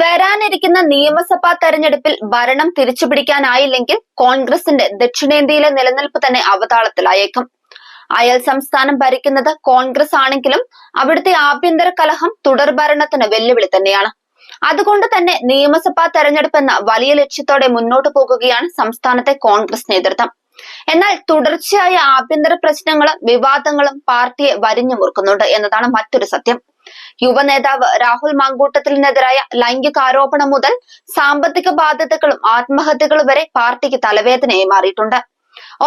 വരാനിരിക്കുന്ന നിയമസഭാ തെരഞ്ഞെടുപ്പിൽ ഭരണം തിരിച്ചുപിടിക്കാനായില്ലെങ്കിൽ കോൺഗ്രസിന്റെ ദക്ഷിണേന്ത്യയിലെ നിലനിൽപ്പ് തന്നെ അവതാളത്തിലായേക്കും. അയൽ സംസ്ഥാനം ഭരിക്കുന്നത് കോൺഗ്രസ് ആണെങ്കിലും അവിടുത്തെ ആഭ്യന്തര കലഹം തുടർ തുടർഭരണത്തിന് വെല്ലുവിളി തന്നെയാണ്. അതുകൊണ്ട് തന്നെ നിയമസഭാ തെരഞ്ഞെടുപ്പ് എന്ന വലിയ ലക്ഷ്യത്തോടെ മുന്നോട്ടു പോകുകയാണ് സംസ്ഥാനത്തെ കോൺഗ്രസ് നേതൃത്വം. എന്നാൽ തുടർച്ചയായ ആഭ്യന്തര പ്രശ്നങ്ങളും വിവാദങ്ങളും പാർട്ടിയെ വരിഞ്ഞു മുറുക്കുന്നുണ്ട് എന്നതാണ് മറ്റൊരു സത്യം. യുവ നേതാവ് രാഹുൽ മാങ്കൂട്ടത്തിനെതിരായ ലൈംഗിക ആരോപണം മുതൽ സാമ്പത്തിക ബാധ്യതകളും ആത്മഹത്യകളും വരെ പാർട്ടിക്ക് തലവേദനയായി മാറിയിട്ടുണ്ട്.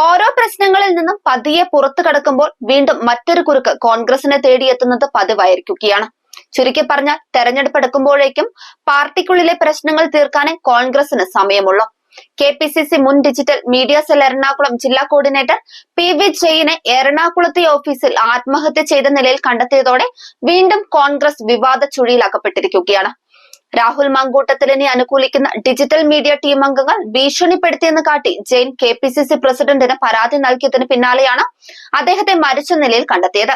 ഓരോ പ്രശ്നങ്ങളിൽ നിന്നും പതിയെ പുറത്തു കടക്കുമ്പോൾ വീണ്ടും മറ്റൊരു കുറുക്ക് കോൺഗ്രസിനെ തേടിയെത്തുന്നത് പതിവായിരിക്കുകയാണ്. ചുരുക്കി പറഞ്ഞാൽ തെരഞ്ഞെടുപ്പ് എടുക്കുമ്പോഴേക്കും പാർട്ടിക്കുള്ളിലെ പ്രശ്നങ്ങൾ തീർക്കാനേ കോൺഗ്രസിന് സമയമുള്ളൂ. കെ പി സി സി മുൻ ഡിജിറ്റൽ മീഡിയ സെൽ എറണാകുളം ജില്ലാ കോർഡിനേറ്റർ പി വി ജയിനെ എറണാകുളത്തെ ഓഫീസിൽ ആത്മഹത്യ ചെയ്ത നിലയിൽ കണ്ടെത്തിയതോടെ വീണ്ടും കോൺഗ്രസ് വിവാദ ചുഴിയിലാക്കപ്പെട്ടിരിക്കുകയാണ് രാഹുൽ മങ്കൂട്ടത്തിലിനെ അനുകൂലിക്കുന്ന ഡിജിറ്റൽ മീഡിയ ടീം അംഗങ്ങൾ ഭീഷണിപ്പെടുത്തിയെന്ന് കാട്ടി Jain K P C C പ്രസിഡന്റിന് പരാതി നൽകിയതിന് പിന്നാലെയാണ് അദ്ദേഹത്തെ മരിച്ച നിലയിൽ കണ്ടെത്തിയത്.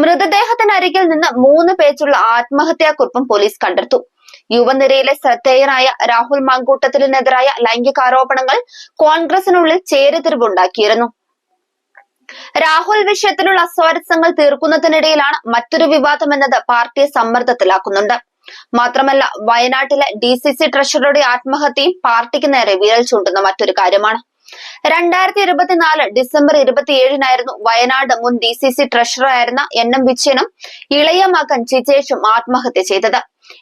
മൃതദേഹത്തിനരികിൽ നിന്ന് മൂന്ന് പേജുള്ള ആത്മഹത്യാക്കുറിപ്പും പോലീസ് കണ്ടെടുത്തു. യുവനിരയിലെ ശ്രദ്ധേയനായ രാഹുൽ മാങ്കൂട്ടത്തിനെതിരായ ലൈംഗികാരോപണങ്ങൾ കോൺഗ്രസിനുള്ളിൽ ചേരുതിരിവുണ്ടാക്കിയിരുന്നു. രാഹുൽ വിഷയത്തിലുള്ള അസ്വാരസ്യങ്ങൾ തീർക്കുന്നതിനിടയിലാണ് മറ്റൊരു വിവാദം എന്നത് പാർട്ടിയെ സമ്മർദ്ദത്തിലാക്കുന്നുണ്ട്. മാത്രമല്ല വയനാട്ടിലെ ഡി സി സി ട്രഷററുടെ ആത്മഹത്യയും പാർട്ടിക്ക് നേരെ വിരൽ ചൂണ്ടുന്ന മറ്റൊരു കാര്യമാണ്. രണ്ടായിരത്തി ഇരുപത്തിനാല് ഡിസംബർ ഇരുപത്തിയേഴിനായിരുന്നു വയനാട് മുൻ ഡി സി സി ട്രഷററായിരുന്ന എൻ എം വിജയനും ഇളയ മകൻ ജിജേഷും ആത്മഹത്യ ചെയ്തത്.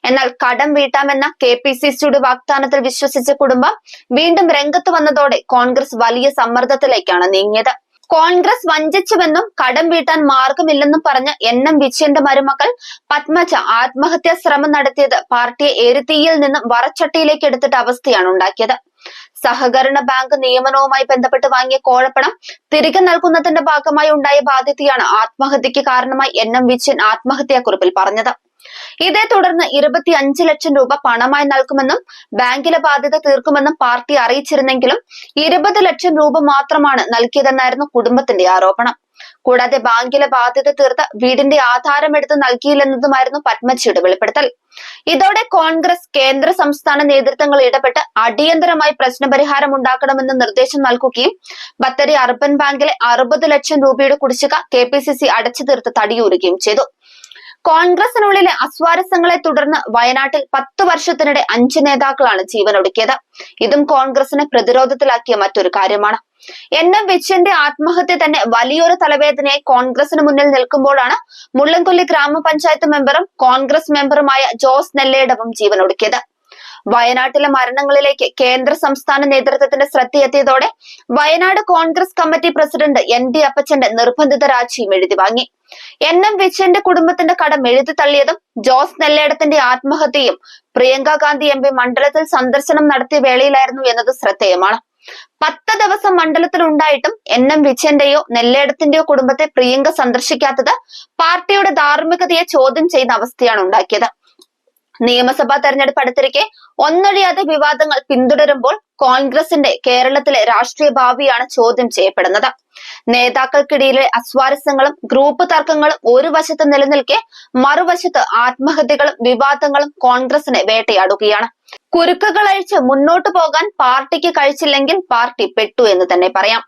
എന്നാൽ കടം വീട്ടാമെന്ന കെ പി സി സിയുടെ വാഗ്ദാനത്തിൽ വിശ്വസിച്ച കുടുംബം വീണ്ടും രംഗത്ത് വന്നതോടെ കോൺഗ്രസ് വലിയ സമ്മർദ്ദത്തിലേക്കാണ് നീങ്ങിയത്. കോൺഗ്രസ് വഞ്ചിച്ചുവെന്നും കടം വീട്ടാൻ മാർഗമില്ലെന്നും പറഞ്ഞ എൻ എം വിജയന്റെ മരുമക്കൾ പത്മജ ആത്മഹത്യാ ശ്രമം നടത്തിയത് പാർട്ടിയെ എരുത്തീയിൽ നിന്നും വറച്ചട്ടിയിലേക്ക് എടുത്തിട്ട് അവസ്ഥയാണ് ഉണ്ടാക്കിയത്. സഹകരണ ബാങ്ക് നിയമനവുമായി ബന്ധപ്പെട്ട് വാങ്ങിയ കോഴപ്പണം തിരികെ നൽകുന്നതിന്റെ ഭാഗമായി ഉണ്ടായ ബാധ്യതയാണ് ആത്മഹത്യക്ക് കാരണമായി എൻ എം വിജയൻ ആത്മഹത്യാക്കുറിപ്പിൽ പറഞ്ഞത്. ഇതേ തുടർന്ന് ഇരുപത്തി അഞ്ച് ലക്ഷം രൂപ പണമായി നൽകുമെന്നും ബാങ്കിലെ ബാധ്യത തീർക്കുമെന്നും പാർട്ടി അറിയിച്ചിരുന്നെങ്കിലും ഇരുപത് ലക്ഷം രൂപ മാത്രമാണ് നൽകിയതെന്നായിരുന്നു കുടുംബത്തിന്റെ ആരോപണം. കൂടാതെ ബാങ്കിലെ ബാധ്യത തീർത്ത് വീടിന്റെ ആധാരം എടുത്ത് നൽകിയില്ലെന്നതുമായിരുന്നു പത്മജിയുടെ വെളിപ്പെടുത്തൽ. ഇതോടെ കോൺഗ്രസ് കേന്ദ്ര സംസ്ഥാന നേതൃത്വങ്ങൾ ഇടപെട്ട് അടിയന്തരമായി പ്രശ്നപരിഹാരം ഉണ്ടാക്കണമെന്ന് നിർദ്ദേശം നൽകുകയും ബത്തരി അർബൻ ബാങ്കിലെ അറുപത് ലക്ഷം രൂപയുടെ കുടിശ്ശിക കെ പി സി സി അടച്ചു തീർത്ത് തടിയൂരുകയും ചെയ്തു. കോൺഗ്രസിനുള്ളിലെ അസ്വാരസ്യങ്ങളെ തുടർന്ന് വയനാട്ടിൽ പത്തു വർഷത്തിനിടെ അഞ്ച് നേതാക്കളാണ് ജീവനൊടുക്കിയത്. ഇതും കോൺഗ്രസിനെ പ്രതിരോധത്തിലാക്കിയ മറ്റൊരു കാര്യമാണ്. എൻ എം ആത്മഹത്യ തന്നെ വലിയൊരു തലവേദനയായി കോൺഗ്രസിന് മുന്നിൽ നിൽക്കുമ്പോഴാണ് മുള്ളൻകൊല്ലി ഗ്രാമപഞ്ചായത്ത് മെമ്പറും കോൺഗ്രസ് മെമ്പറുമായ ജോസ് നെല്ലേടവും ജീവനൊടുക്കിയത്. വയനാട്ടിലെ മരണങ്ങളിലേക്ക് കേന്ദ്ര സംസ്ഥാന നേതൃത്വത്തിന്റെ ശ്രദ്ധയെത്തിയതോടെ Wayanad Congress committee president N D അപ്പച്ചന്റെ നിർബന്ധിത രാജിയും എഴുതി വാങ്ങി. എൻ എം കുടുംബത്തിന്റെ കടം എഴുതി തള്ളിയതും ജോസ് നെല്ലേടത്തിന്റെ ആത്മഹത്യയും പ്രിയങ്ക ഗാന്ധി എം മണ്ഡലത്തിൽ സന്ദർശനം നടത്തിയ വേളയിലായിരുന്നു എന്നത് ശ്രദ്ധേയമാണ്. പത്ത് ദിവസം മണ്ഡലത്തിൽ ഉണ്ടായിട്ടും എൻ എം വിജയന്റെയോ നെല്ലേടത്തിന്റെയോ കുടുംബത്തെ പ്രിയങ്ക സന്ദർശിക്കാത്തത് പാർട്ടിയുടെ ധാർമ്മികതയെ ചോദ്യം ചെയ്യുന്ന അവസ്ഥയാണ് ഉണ്ടാക്കിയത്. നിയമസഭാ തെരഞ്ഞെടുപ്പ് അടുത്തിരിക്കെ ഒന്നൊഴിയാതെ വിവാദങ്ങൾ പിന്തുടരുമ്പോൾ കോൺഗ്രസിന്റെ കേരളത്തിലെ രാഷ്ട്രീയ ഭാവിയാണ് ചോദ്യം ചെയ്യപ്പെടുന്നത്. നേതാക്കൾക്കിടയിലെ അസ്വാരസ്യങ്ങളും ഗ്രൂപ്പ് തർക്കങ്ങളും ഒരു വശത്ത് നിലനിൽക്കെ മറുവശത്ത് ആത്മഹത്യകളും വിവാദങ്ങളും കോൺഗ്രസിനെ വേട്ടയാടുകയാണ്. കുരുക്കുകൾ അഴിച്ച് മുന്നോട്ടു പോകാൻ പാർട്ടിക്ക് കഴിച്ചില്ലെങ്കിൽ പാർട്ടി പെട്ടു എന്ന് തന്നെ പറയാം.